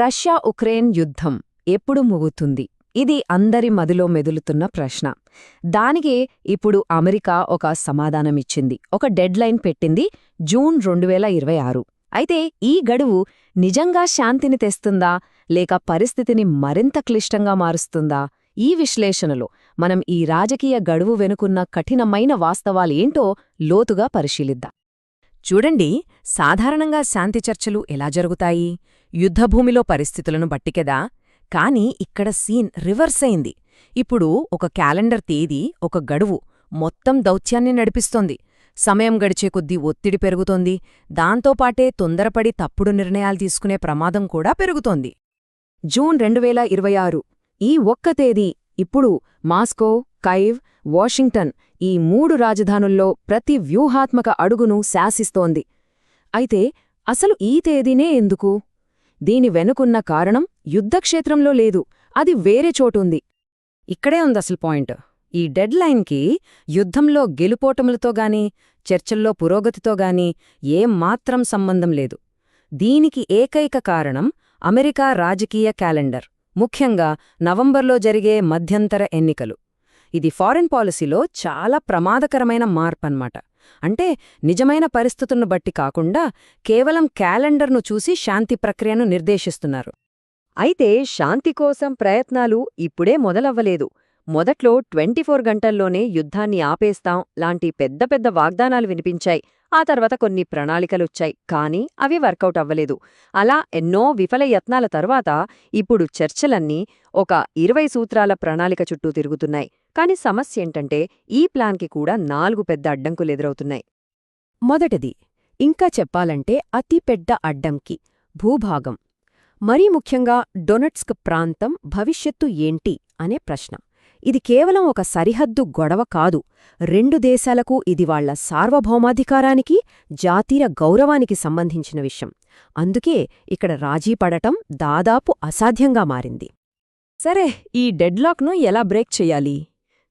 Russia Ukraine యుద్ధం ఎప్పుడు ముగుతుంది? ఇది అందరి మదిలో మెదులుతున్న ప్రశ్న. దానికే ఇప్పుడు అమెరికా ఒక సమాధానమిచ్చింది. ఒక డెడ్లైన్ పెట్టింది జూన్ రెండు వేల ఇరవై ఆరు. అయితే ఈ గడువు నిజంగా శాంతిని తెస్తుందా? లేక పరిస్థితిని మరింత క్లిష్టంగా మారుస్తుందా? ఈ విశ్లేషణలో మనం ఈ రాజకీయ గడువు వెనుకున్న కఠినమైన వాస్తవాలేంటో లోతుగా పరిశీలిద్దాం. చూడండి సాధారణంగా శాంతి చర్చలు ఎలా జరుగుతాయి? యుద్ధభూమిలో పరిస్థితులను బట్టికెదా? కాని ఇక్కడ సీన్ రివర్స్ అయింది. ఇప్పుడు ఒక క్యాలెండర్ తేదీ ఒక గడువు మొత్తం దౌత్యాన్ని నడిపిస్తోంది. సమయం గడిచే కొద్దీ ఒత్తిడి పెరుగుతోంది. దాంతోపాటే తొందరపడి తప్పుడు నిర్ణయాలు తీసుకునే ప్రమాదం కూడా పెరుగుతోంది. జూన్ రెండు ఇరవై ఆరు ఈ ఒక్క తేదీ ఇప్పుడు మాస్కో కైవ్ వాషింగ్టన్ ఈ మూడు రాజధానుల్లో ప్రతి వ్యూహాత్మక అడుగును శాసిస్తోంది. అయితే అసలు ఈ తేదీనే ఎందుకు? దీని వెనుకున్న కారణం యుద్ధక్షేత్రంలో లేదు అది వేరే చోటుంది. ఇక్కడే ఉంది అసలు పాయింట్. ఈ డెడ్లైన్కి యుద్ధంలో గెలుపోటములతో గాని చర్చల్లో పురోగతితో గాని ఏం మాత్రం సంబంధం లేదు. దీనికి ఏకైక కారణం అమెరికా రాజకీయ క్యాలెండర్. ముఖ్యంగా నవంబర్లో జరిగే మధ్యంతర ఎన్నికలు. ఇది ఫారెన్ పాలసీలో చాలా ప్రమాదకరమైన మార్పన్నమాట. అంటే నిజమైన పరిస్థితులను బట్టి కాకుండా కేవలం క్యాలెండర్ను చూసి శాంతి ప్రక్రియను నిర్దేశిస్తున్నారు. అయితే శాంతి కోసం ప్రయత్నాలు ఇప్పుడే మొదలవ్వలేదు. మొదట్లో ట్వంటీ ఫోర్ గంటల్లోనే యుద్ధాన్ని ఆపేస్తాం లాంటి పెద్ద పెద్ద వాగ్దానాలు వినిపించాయి. ఆ తర్వాత కొన్ని ప్రణాళికలొచ్చాయి. కానీ అవి వర్కౌట్ అవ్వలేదు. అలా ఎన్నో విఫల యత్నాల తర్వాత ఇప్పుడు చర్చలన్నీ ఒక ఇరవై సూత్రాల ప్రణాళిక చుట్టూ తిరుగుతున్నాయి. కాని సమస్య ఏంటంటే ఈ ప్లాన్కి కూడా నాలుగు పెద్ద అడ్డంకులు ఎదురవుతున్నాయి. మొదటిది ఇంకా చెప్పాలంటే అతి పెద్ద అడ్డంకి భూభాగం. మరీ ముఖ్యంగా డొనట్స్క్ ప్రాంతం భవిష్యత్తు ఏంటి అనే ప్రశ్న. ఇది కేవలం ఒక సరిహద్దు గొడవ కాదు. రెండు దేశాలకు ఇది వాళ్ళ సార్వభౌమాధికారానికి జాతీయ గౌరవానికి సంబంధించిన విషయం. అందుకే ఇక్కడ రాజీ పడటం దాదాపు అసాధ్యంగా మారింది. సరే ఈ డెడ్లాక్ను ఎలా బ్రేక్ చెయ్యాలి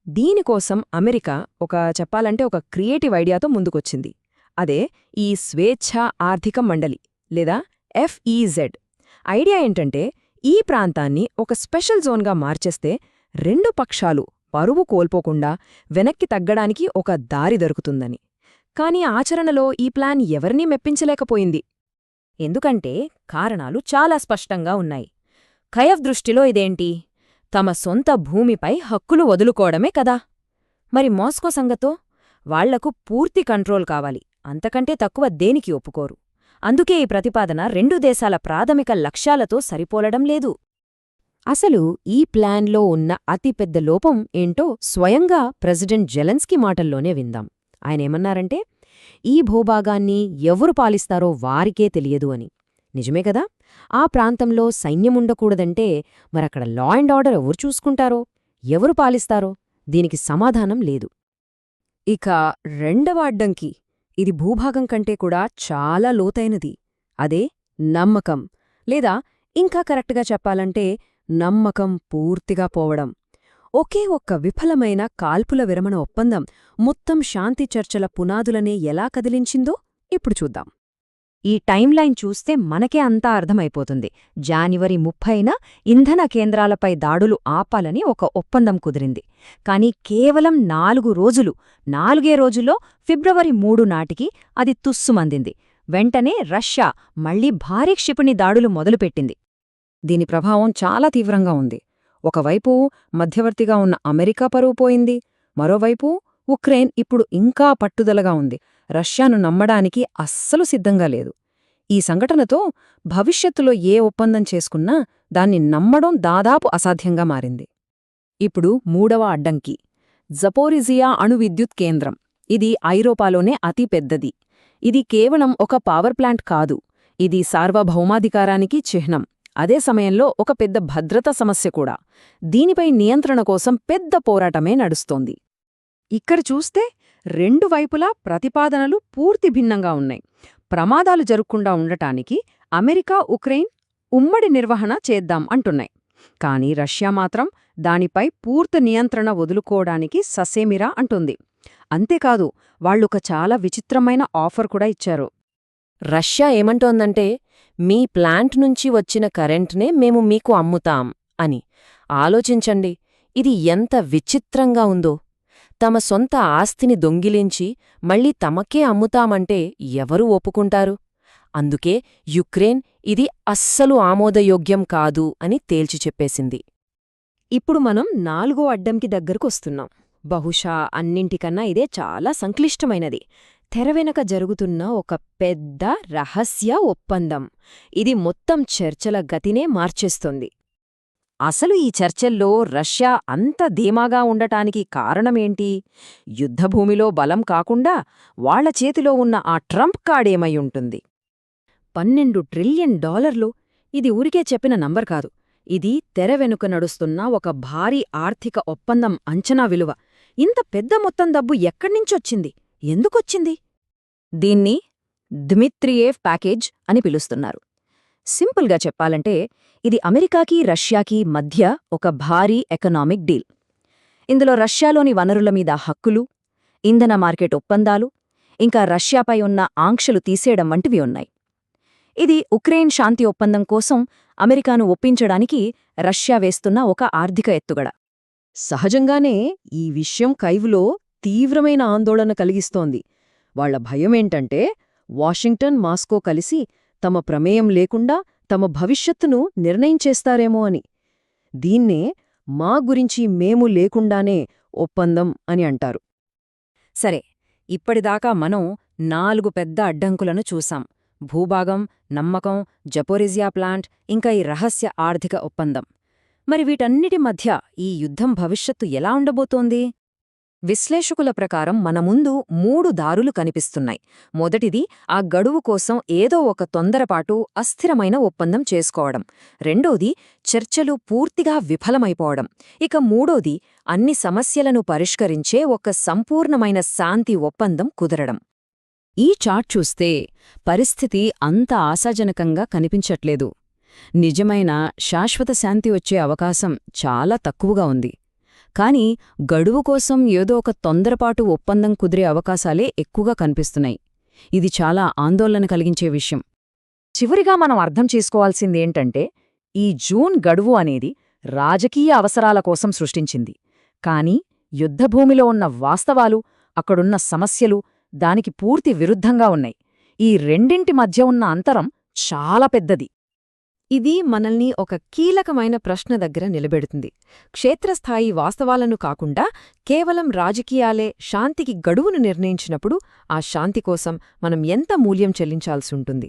దీనికోసం అమెరికా ఒక చెప్పాలంటే ఒక క్రియేటివ్ ఐడియాతో ముందుకొచ్చింది. అదే ఈ స్వేచ్ఛా ఆర్థిక మండలి లేదా ఎఫ్ఈజెడ్. ఐడియా ఏంటంటే ఈ ప్రాంతాన్ని ఒక స్పెషల్ జోన్గా మార్చేస్తే రెండు పక్షాలు పరువు కోల్పోకుండా వెనక్కి తగ్గడానికి ఒక దారి దొరుకుతుందని. కాని ఆచరణలో ఈ ప్లాన్ ఎవరినీ మెప్పించలేకపోయింది? ఎందుకంటే కారణాలు చాలా స్పష్టంగా ఉన్నాయి. కయఫ్ దృష్టిలో ఇదేంటి? తమ సొంత భూమిపై హక్కులు వదులుకోవడమే కదా. మరి మాస్కో సంగతో? వాళ్ళకు పూర్తి కంట్రోల్ కావాలి. అంతకంటే తక్కువ దేనికి ఒప్పుకోరు? అందుకే ఈ ప్రతిపాదన రెండు దేశాల ప్రాథమిక లక్ష్యాలతో సరిపోలడం లేదు. అసలు ఈ ప్లాన్లో ఉన్న అతిపెద్ద లోపం ఏంటో స్వయంగా ప్రెసిడెంట్ జెలెన్స్కీ మాటల్లోనే విందాం. ఆయనేమన్నారంటే ఈ భూభాగాన్ని ఎవరు పాలిస్తారో వారికే తెలియదు అని. నిజమే కదా? ఆ ప్రాంతంలో సైన్యముండకూడదంటే మరక్కడ లా అండ్ ఆర్డర్ ఎవరు చూసుకుంటారో? ఎవరు పాలిస్తారో? దీనికి సమాధానం లేదు. ఇక రెండవ అడ్డంకి. ఇది భూభాగం కంటే కూడా చాలా లోతైనది. అదే నమ్మకం. లేదా ఇంకా కరెక్ట్గా చెప్పాలంటే నమ్మకం పూర్తిగా పోవడం. ఒకే ఒక్క విఫలమైన కాల్పుల విరమణ ఒప్పందం మొత్తం శాంతి చర్చల పునాదులనే ఎలా కదిలించిందో ఇప్పుడు చూద్దాం. ఈ టైమ్లైన్ చూస్తే మనకే అంతా అర్థమైపోతుంది. జానివరి ముప్పైన ఇంధన కేంద్రాలపై దాడులు ఆపాలని ఒక ఒప్పందం కుదిరింది. కాని కేవలం నాలుగు రోజులు నాలుగే రోజుల్లో ఫిబ్రవరి మూడు నాటికి అది తుస్సుమందింది. వెంటనే రష్యా మళ్ళీ భారీ క్షిపణి దాడులు మొదలుపెట్టింది. దీని ప్రభావం చాలా తీవ్రంగా ఉంది. ఒకవైపు మధ్యవర్తిగా ఉన్న అమెరికా పరువు పోయింది మరోవైపు ఉక్రెయిన్ ఇప్పుడు ఇంకా పట్టుదలగా ఉంది. రష్యాను నమ్మడానికి అస్సలు సిద్ధంగా లేదు. ఈ సంఘటనతో భవిష్యత్తులో ఏ ఒప్పందం చేసుకున్నా దాన్ని నమ్మడం దాదాపు అసాధ్యంగా మారింది. ఇప్పుడు మూడవ అడ్డంకి. జపోరిజియా అణువిద్యుత్ కేంద్రం. ఇది ఐరోపాలోనే అతి పెద్దది. ఇది కేవలం ఒక పవర్ ప్లాంట్ కాదు. ఇది సార్వభౌమాధికారానికి చిహ్నం. అదే సమయంలో ఒక పెద్ద భద్రత సమస్య కూడా. దీనిపై నియంత్రణ కోసం పెద్ద పోరాటమే నడుస్తోంది. ఇక్కడ చూస్తే రెండు వైపులా ప్రతిపాదనలు పూర్తి భిన్నంగా ఉన్నాయి. ప్రమాదాలు జరుక్కుండా ఉండటానికి అమెరికా ఉక్రెయిన్ ఉమ్మడి నిర్వహణ చేద్దాం అంటున్నాయి. కాని రష్యా మాత్రం దానిపై పూర్తి నియంత్రణ వదులుకోవడానికి ససేమిరా అంటుంది. అంతేకాదు వాళ్ళొక చాలా విచిత్రమైన ఆఫర్ కూడా ఇచ్చారు. రష్యా ఏమంటోందంటే మీ ప్లాంట్ నుంచి వచ్చిన కరెంట్నే మేము మీకు అమ్ముతాం అని. ఆలోచించండి ఇది ఎంత విచిత్రంగా ఉందో. తమ సొంత ఆస్తిని దొంగిలించి మళ్ళీ తమకే అమ్ముతామంటే ఎవరు ఒప్పుకుంటారు? అందుకే యుక్రెయిన్ ఇది అస్సలు ఆమోదయోగ్యం కాదు అని తేల్చి చెప్పేసింది. ఇప్పుడు మనం నాలుగో అడ్డంకి దగ్గరకొస్తున్నాం బహుశా అన్నింటికన్నా ఇదే చాలా సంక్లిష్టమైనది. తెర వెనక జరుగుతున్న ఒక పెద్ద రహస్య ఒప్పందం. ఇది మొత్తం చర్చల గతినే మార్చేస్తుంది. అసలు ఈ చర్చల్లో రష్యా అంత ధీమాగా ఉండటానికి కారణమేంటి? యుద్ధభూమిలో బలం కాకుండా వాళ్ళ చేతిలో ఉన్న ఆ ట్రంప్ కార్డేమై ఉంటుంది పన్నెండు ట్రిలియన్ డాలర్లు? ఇది ఊరికే చెప్పిన నంబర్ కాదు. ఇది తెర వెనుక నడుస్తున్న ఒక భారీ ఆర్థిక ఒప్పందం అంచనా విలువ. ఇంత పెద్ద మొత్తం డబ్బు ఎక్కడ్నించొచ్చింది? ఎందుకొచ్చింది? దీన్ని ద్మిత్రియేఫ్ ప్యాకేజ్ అని పిలుస్తున్నారు. సింపుల్గా చెప్పాలంటే ఇది అమెరికాకి రష్యాకి మధ్య ఒక భారీ ఎకనామిక్ డీల్. ఇందులో రష్యాలోని వనరుల మీద హక్కులు ఇంధన మార్కెట్ ఒప్పందాలు ఇంకా రష్యాపై ఉన్న ఆంక్షలు తీసేయడం వంటివి ఉన్నాయి. ఇది ఉక్రెయిన్ శాంతి ఒప్పందం కోసం అమెరికాను ఒప్పించడానికి రష్యా వేస్తున్న ఒక ఆర్థిక ఎత్తుగడ. సహజంగానే ఈ విషయం కైవులో తీవ్రమైన ఆందోళన కలిగిస్తోంది. వాళ్ళ భయమేంటంటే వాషింగ్టన్ మాస్కో కలిసి తమ ప్రమేయం లేకుండా తమ భవిష్యత్తును నిర్ణయించేస్తారేమో అని. దీన్నే మా గురించి మేము లేకుండానే ఒప్పందం అని అంటారు. సరే ఇప్పటిదాకా మనం నాలుగు పెద్ద అడ్డంకులను చూసాం భూభాగం నమ్మకం జపోరిజియా ప్లాంట్ ఇంకా ఈ రహస్య ఆర్థిక ఒప్పందం. మరి వీటన్నిటి మధ్య ఈ యుద్ధం భవిష్యత్తు ఎలా ఉండబోతోంది? విశ్లేషకుల ప్రకారం మన ముందు మూడు దారులు కనిపిస్తున్నాయి. మొదటిది ఆ గడువు కోసం ఏదో ఒక తొందరపాటు అస్థిరమైన ఒప్పందం చేసుకోవడం. రెండోది చర్చలు పూర్తిగా విఫలమైపోవడం. ఇక మూడోది అన్ని సమస్యలను పరిష్కరించే ఒక సంపూర్ణమైన శాంతి ఒప్పందం కుదరడం. ఈ చార్ట్ చూస్తే పరిస్థితి అంత ఆశాజనకంగా కనిపించట్లేదు. నిజమైన శాశ్వత శాంతి వచ్చే అవకాశం చాలా తక్కువగా ఉంది. కాని గడువు కోసం ఏదో ఒక తొందరపాటు ఒప్పందం కుదిరే అవకాశాలే ఎక్కువగా కనిపిస్తున్నాయి. ఇది చాలా ఆందోళన కలిగించే విషయం. చివరిగా మనం అర్థం చేసుకోవాల్సిందేంటంటే ఈ జూన్ గడువు అనేది రాజకీయ అవసరాల కోసం సృష్టించింది. కాని యుద్ధభూమిలో ఉన్న వాస్తవాలు అక్కడున్న సమస్యలు దానికి పూర్తి విరుద్ధంగా ఉన్నాయి. ఈ రెండింటి మధ్య ఉన్న అంతరం చాలా పెద్దది. ఇది మనల్ని ఒక కీలకమైన ప్రశ్న దగ్గర నిలబెడుతుంది. క్షేత్రస్థాయి వాస్తవాలను కాకుండా కేవలం రాజకీయాలే శాంతికి గడువును నిర్ణయించినప్పుడు ఆ శాంతి కోసం మనం ఎంత మూల్యం చెల్లించాల్సి ఉంటుంది?